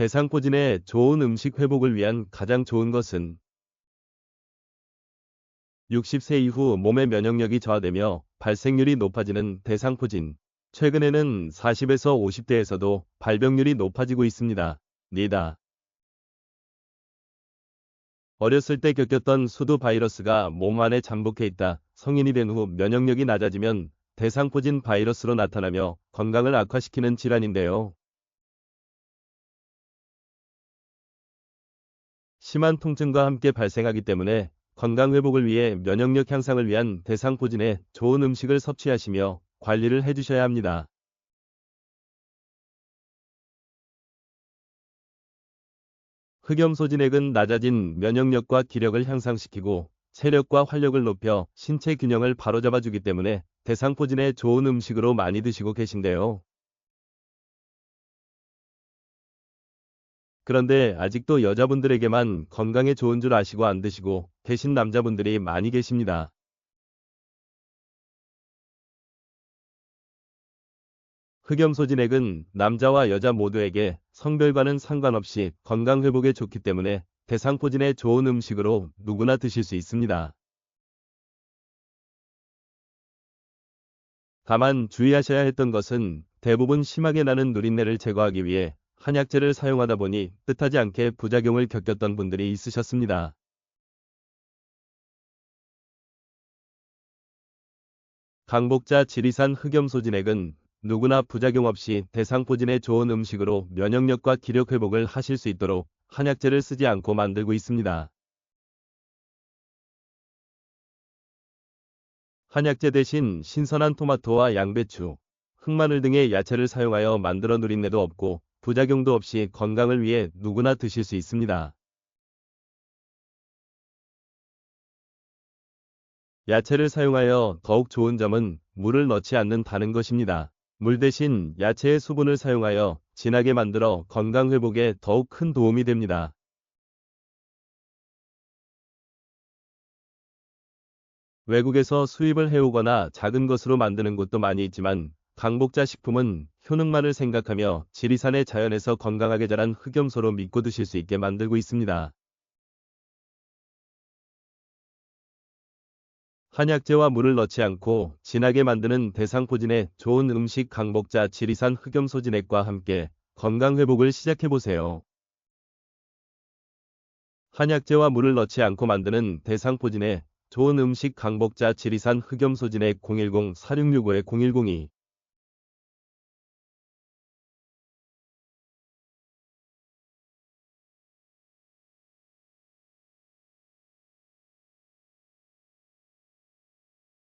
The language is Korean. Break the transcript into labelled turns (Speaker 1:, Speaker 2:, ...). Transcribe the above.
Speaker 1: 대상포진의 좋은 음식 회복을 위한 가장 좋은 것은 60세 이후 몸의 면역력이 저하되며 발생률이 높아지는 대상포진. 최근에는 40에서 50대에서도 발병률이 높아지고 있습니다. 니다. 어렸을 때 겪었던 수두 바이러스가 몸 안에 잠복해 있다. 성인이 된 후 면역력이 낮아지면 대상포진 바이러스로 나타나며 건강을 악화시키는 질환인데요. 심한 통증과 함께 발생하기 때문에 건강 회복을 위해 면역력 향상을 위한 대상 포진에 좋은 음식을 섭취하시며 관리를 해주셔야 합니다. 흑염소 진액은 낮아진 면역력과 기력을 향상시키고 체력과 활력을 높여 신체 균형을 바로잡아주기 때문에 대상포진에 좋은 음식으로 많이 드시고 계신데요. 그런데 아직도 여자분들에게만 건강에 좋은 줄 아시고 안 드시고 계신 남자분들이 많이 계십니다. 흑염소진액은 남자와 여자 모두에게 성별과는 상관없이 건강 회복에 좋기 때문에 대상포진에 좋은 음식으로 누구나 드실 수 있습니다. 다만 주의하셔야 했던 것은 대부분 심하게 나는 누린내를 제거하기 위해 한약재를 사용하다 보니 뜻하지 않게 부작용을 겪었던 분들이 있으셨습니다. 강복자 지리산 흑염소진액은 누구나 부작용 없이 대상포진에 좋은 음식으로 면역력과 기력 회복을 하실 수 있도록 한약재를 쓰지 않고 만들고 있습니다. 한약재 대신 신선한 토마토와 양배추, 흑마늘 등의 야채를 사용하여 만들어 누린내도 없고 부작용도 없이 건강을 위해 누구나 드실 수 있습니다. 야채를 사용하여 더욱 좋은 점은 물을 넣지 않는다는 것입니다. 물 대신 야채의 수분을 사용하여 진하게 만들어 건강 회복에 더욱 큰 도움이 됩니다. 외국에서 수입을 해오거나 작은 것으로 만드는 곳도 많이 있지만 강복자 식품은 효능만을 생각하며 지리산의 자연에서 건강하게 자란 흑염소로 믿고 드실 수 있게 만들고 있습니다. 한약재와 물을 넣지 않고 진하게 만드는 대상포진의 좋은 음식 강복자 지리산 흑염소 진액과 함께 건강 회복을 시작해보세요. 한약재와 물을 넣지 않고 만드는 대상포진의 좋은 음식 강복자 지리산 흑염소 진액 010-4665-0102